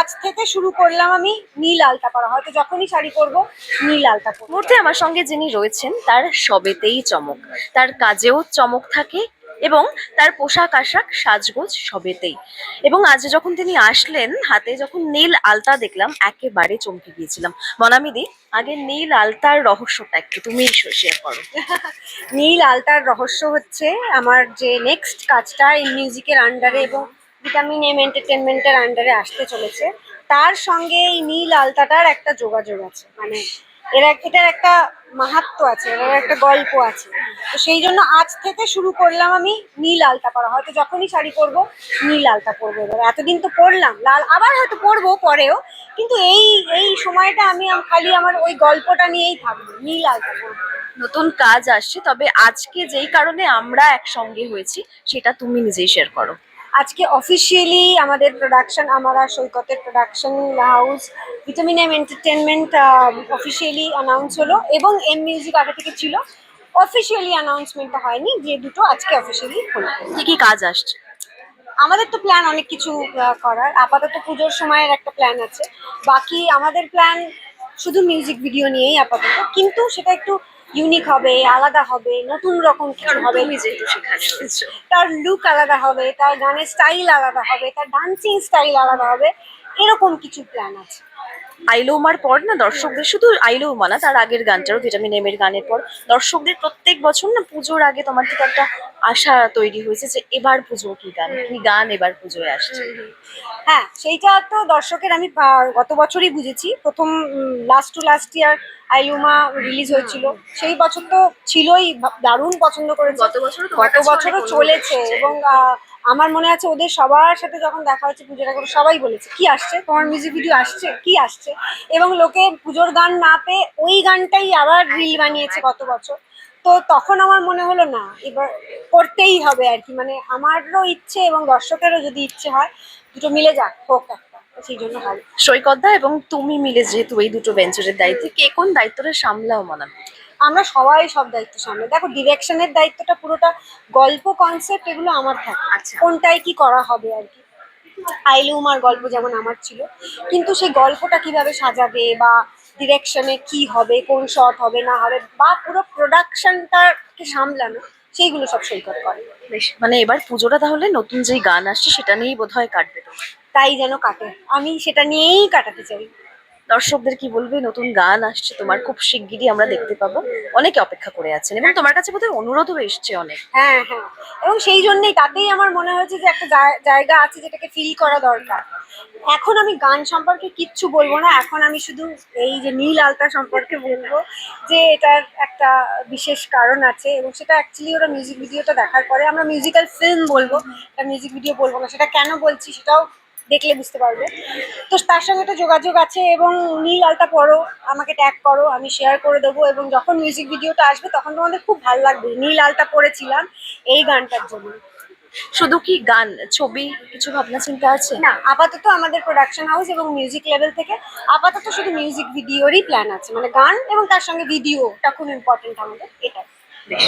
আজ থেকে শুরু করলাম আমি নীল আলতা পরা। হয়তো যখনই শাড়ি পরবো নীল আলতা পরবো। মুহূর্তে আমার সঙ্গে যিনি রয়েছেন তার সবেতেই চমক। তার কাজেও চমক থাকে এবং তার পোশাক আশাক সাজগোজ সবেতেই। এবং আজ যখন তিনি আসলেন হাতে যখন নীল আলতা দেখলাম একেবারে চমকে গিয়েছিলাম। মনামিদি আগে নীল আলতার রহস্যটা একটু তুমি শেয়ার করো। নীল আলতার রহস্য হচ্ছে আমার যে নেক্সট কাজটা এই মিউজিকের আন্ডারে এবং ভিটামিন এম এন্টারটেনমেন্টের আন্ডারে আসতে চলেছে। তার সঙ্গে এই নীল আলতাটার একটা যোগাযোগ আছে। মানে এরা এটার একটা মাহাত্ম আছে এর একটা গল্প আছে। তো সেই জন্য আজ থেকে শুরু করলাম আমি নীল আলতা পরা। হয়তো যখনই শাড়ি পরবো, নীল আলতা পরবো এবার। এতদিন তো পরলাম, লাল আবার হয়তো পরবো পরেও, কিন্তু এই এই সময়টা আমি খালি আমার ওই গল্পটা নিয়েই থাকব, নীল আলতা পরবো। নতুন কাজ আসছে, তবে আজকে যেই কারণে আমরা একসঙ্গে হয়েছি, সেটা তুমি নিজেই শেয়ার করো। আজকে অফিসিয়ালি আমাদের প্রোডাকশন আমারা সৈকতের production house vitamin M entertainment officially announce হলো এবং এম মিউজিক আগে থেকে ছিল। অফিসিয়ালি অ্যানাউন্সমেন্টটা হয়নি যে দুটো আজকে অফিসিয়ালি হলো। কি কি কাজ আসছে? আমাদের তো প্ল্যান অনেক কিছু করার। আপাতত পুজোর সময়ের একটা প্ল্যান আছে। বাকি আমাদের প্ল্যান শুধু মিউজিক ভিডিও নিয়েই আপাতত। কিন্তু সেটা একটু ইউনিক হবে আলাদা হবে নতুন রকম কিছু হবে। তার লুক আলাদা হবে তার গানের স্টাইল আলাদা হবে তার ডান্সিং স্টাইল আলাদা হবে এরকম কিছু প্ল্যান আছে। আইলোমার পর না দর্শকদের শুধু আইলোমা না তার আগের গানটারও ভিটামিন এম এর গানের পর দর্শকদের প্রত্যেক বছর না পুজোর আগে তোমার থেকে একটা আশা তৈরি হয়েছে যে এবার পুজো কি গান কি গান এবার পুজোয় আসছে। হ্যাঁ সেইটা তো দর্শকের আমি গত বছরই বুঝেছি। প্রথম লাস্ট টু লাস্ট ইয়ার আইলুমা রিলিজ হয়েছিল। সেই বছর তো ছিলই দারুণ পছন্দ করে গত তোমার গত বছরও চলেছে এবং আহ, আমার মনে আছে ওদের সবার সাথে যখন দেখা হচ্ছে পুজোটা করে সবাই বলেছে কি আসছে? তোমার মিউজিক ভিডিও আসছে? কি আসছে? এবং লোকে পুজোর গান না পেয়ে ওই গানটাই আবার রিল বানিয়েছে গত বছর। তো তখন আমার মনে হলো না এবার করতেই হবে আর কি। মানে আমারও ইচ্ছে এবং দর্শকেরও যদি ইচ্ছে হয় দুটো মিলে যাক হোক একটা সেই জন্য হবে সৈকতদা এবং তুমি মিলে যেহেতু এই দুটো ভেঞ্চারের দায়িত্বে কে কোন দায়িত্বটা সামলাও মানাবে আমরা সবাই সব দায়িত্ব সামনে দেখো ডিরেকশনের দায়িত্বটা পুরোটা গল্প কনসেপ্ট এগুলো আমার থাকে। আচ্ছা। কোনটাই কি করা হবে আর কি? আইলুমার গল্প যেমন আমার ছিল। কিন্তু সেই গল্পটা কীভাবে সাজাবে বা ডিরেকশনে কি হবে কোন শট হবে না হবে বা পুরো প্রোডাকশনটাকে সামলানো সেইগুলো সব সৈকত করে। বেশ মানে এবার পুজোটা তাহলে নতুন যেই গান আসছে সেটা নিয়েই বোধহয় কাটবে তাই যেন কাটে। আমি সেটা নিয়েই কাটাতে চাই। দর্শকদের কি বলবে? নতুন গান আসছে তোমার, খুব শিগগিরই আমরা দেখতে পাবো। অনেকে অপেক্ষা করে আছেন এবং তোমার কাছে বোধহয় অনুরোধও এসছে অনেক। হ্যাঁ হ্যাঁ। এবং সেই জন্যই তাতেই আমার মনে হয়েছে যে একটা জায়- জায়গা আছে যেটাকে ফিল করা দরকার। এখন আমি গান সম্পর্কে কিচ্ছু বলব না। এখন আমি শুধু এই যে নীল আলতা সম্পর্কে বলব যে এটার একটা বিশেষ কারণ আছে এবং সেটা অ্যাকচুয়ালি ওরা মিউজিক ভিডিওটা দেখার পরে আমরা মিউজিক্যাল ফিল্ম বলব। মিউজিক ভিডিও বলব না। সেটা কেন বলছি সেটাও দেখলে বুঝতে পারবে। তো তার সঙ্গে তো যোগাযোগ আছে এবং নীল আলতা পড়ো আমাকে ট্যাগ করো আমি শেয়ার করে দেবো এবং যখন মিউজিক ভিডিওটা আসবে তখন তোমাদের খুব ভালো লাগবে। নীল আলতা পড়েছিলাম এই গানটার জন্য। শুধু কি গান ছবি কিছু ভাবনা চিন্তা আছে? না আপাতত আমাদের প্রোডাকশন হাউস এবং মিউজিক লেভেল থেকে আপাতত শুধু মিউজিক ভিডিওরই প্ল্যান আছে। মানে গান এবং তার সঙ্গে ভিডিওটা খুব ইম্পর্টেন্ট আমাদের এটা বেশ